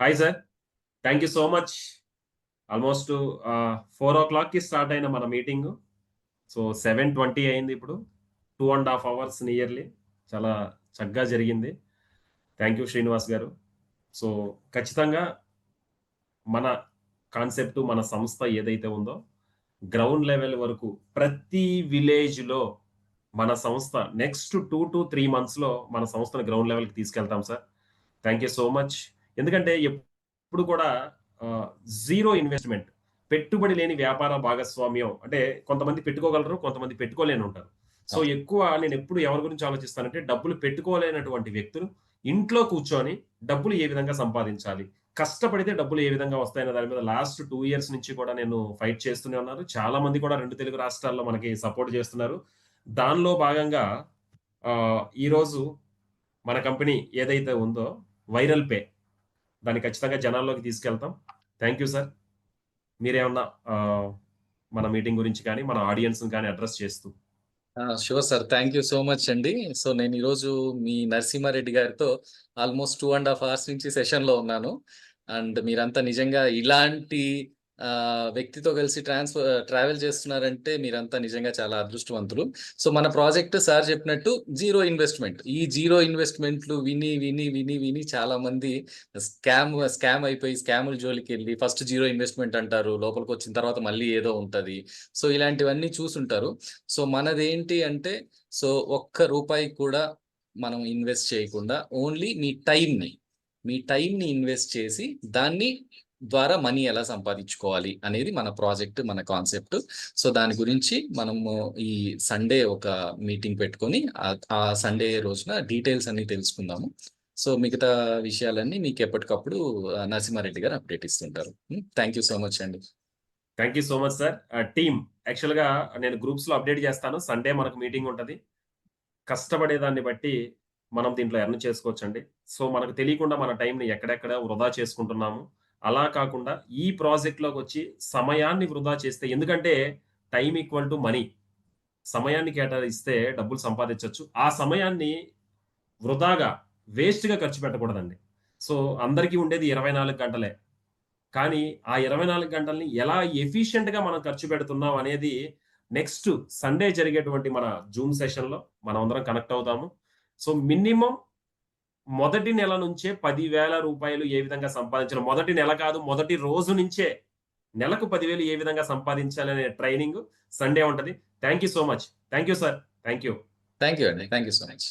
Hi sir thank you so much almost four ఓ క్లాక్కి start అయిన మన మీటింగ్ సో సెవెన్ ట్వంటీ అయింది ఇప్పుడు. Two and half hours nearly చాలా చక్కగా జరిగింది. థ్యాంక్ యూ శ్రీనివాస్ గారు. సో ఖచ్చితంగా మన కాన్సెప్ట్ మన సంస్థ ఏదైతే ఉందో గ్రౌండ్ లెవెల్ వరకు ప్రతి విలేజ్లో మన సంస్థ నెక్స్ట్ టూ టు త్రీ మంత్స్లో మన సంస్థను గ్రౌండ్ లెవెల్కి తీసుకెళ్తాం sir thank you so much ఎందుకంటే ఎప్పుడు కూడా జీరో ఇన్వెస్ట్మెంట్ పెట్టుబడి లేని వ్యాపార భాగస్వామ్యం అంటే కొంతమంది పెట్టుకోగలరు కొంతమంది పెట్టుకోలేని ఉంటారు. సో ఎక్కువ నేను ఎప్పుడు ఎవరి గురించి ఆలోచిస్తానంటే డబ్బులు పెట్టుకోలేనటువంటి వ్యక్తులు ఇంట్లో కూర్చొని డబ్బులు ఏ విధంగా సంపాదించాలి కష్టపడితే డబ్బులు ఏ విధంగా వస్తాయనే దాని మీద లాస్ట్ టూ ఇయర్స్ నుంచి కూడా నేను ఫైట్ చేస్తూనే ఉన్నారు. చాలా మంది కూడా రెండు తెలుగు రాష్ట్రాల్లో మనకి సపోర్ట్ చేస్తున్నారు. దానిలో భాగంగా ఈరోజు మన కంపెనీ ఏదైతే ఉందో వైరల్ పే. దాన్ని ఖచ్చితంగా జనాల్లోకి తీసుకెళ్తాం. థ్యాంక్ యూ సార్ మీరేమన్నా మన మీటింగ్ గురించి కానీ మన ఆడియన్స్ కానీ అడ్రస్ చేస్తూ. Sure sir thank you so much అండి. సో నేను ఈరోజు మీ నరసింహారెడ్డి గారితో almost two and half hours నుంచి సెషన్లో ఉన్నాను. అండ్ మీరంతా నిజంగా ఇలాంటి వ్యక్తితో కలిసి ట్రాన్స్ఫర్ ట్రావెల్ చేస్తున్నారంటే మీరంతా నిజంగా చాలా అదృష్టవంతులు. సో మన ప్రాజెక్ట్ సార్ చెప్పినట్టు జీరో ఇన్వెస్ట్మెంట్. ఈ జీరో ఇన్వెస్ట్మెంట్లు విని విని విని విని చాలా మంది స్కామ్ స్కామ్ అయిపోయి స్కాముల జోలికి వెళ్ళి ఫస్ట్ జీరో ఇన్వెస్ట్మెంట్ అంటారు లోపలికి వచ్చిన తర్వాత మళ్ళీ ఏదో ఉంటుంది. సో ఇలాంటివన్నీ చూసుంటారు. సో మనదేంటి అంటే సో ఒక్క రూపాయి కూడా మనం ఇన్వెస్ట్ చేయకుండా ఓన్లీ మీ టైంని మీ టైంని ఇన్వెస్ట్ చేసి దాన్ని ద్వారా మనీ ఎలా సంపాదించుకోవాలి అనేది మన ప్రాజెక్ట్ మన కాన్సెప్ట్. సో దాని గురించి మనము ఈ సండే ఒక మీటింగ్ పెట్టుకొని ఆ- సండే రోజున డీటెయిల్స్ అన్ని తెలుసుకుందాము. సో మిగతా విషయాలన్నీ మీకు ఎప్పటికప్పుడు నరసింహారెడ్డి గారు అప్డేట్ ఇస్తుంటారు. థ్యాంక్ యూ సో మచ్ అండి. Thank you so much sir. Team యాక్చువల్గా నేను గ్రూప్స్లో అప్డేట్ చేస్తాను. సండే మనకు మీటింగ్ ఉంటది. కష్టపడేదాన్ని బట్టి మనం దీంట్లో ఎర్న్ చేసుకోవచ్చండి. సో మనకు తెలియకుండా మన టైంని ఎక్కడెక్కడ వృధా చేసుకుంటున్నాము. అలా కాకుండా ఈ ప్రాజెక్ట్లోకి వచ్చి సమయాన్ని వృధా చేస్తే ఎందుకంటే టైం ఈక్వల్ టు మనీ. సమయాన్ని కేటాయిస్తే డబ్బులు సంపాదించవచ్చు ఆ సమయాన్ని వృధాగా వేస్ట్గా ఖర్చు పెట్టకూడదండి. సో అందరికీ ఉండేది ఇరవై నాలుగు గంటలే. కానీ ఆ ఇరవై నాలుగు గంటల్ని ఎలా ఎఫిషియెంట్గా మనం ఖర్చు పెడుతున్నాం అనేది నెక్స్ట్ సండే జరిగేటువంటి మన జూమ్ సెషన్లో మనం అందరం కనెక్ట్ అవుతాము. సో మినిమం మొదటి నెల నుంచే పదివేల రూపాయలు ఏ విధంగా సంపాదించాలి మొదటి నెల కాదు మొదటి రోజు నుంచే నెలకు పదివేలు ఏ విధంగా సంపాదించాలి అనే ట్రైనింగ్ సండే ఉంటది. Thank you so much. Thank you sir. Thank you thank you అండి. Thank you so much.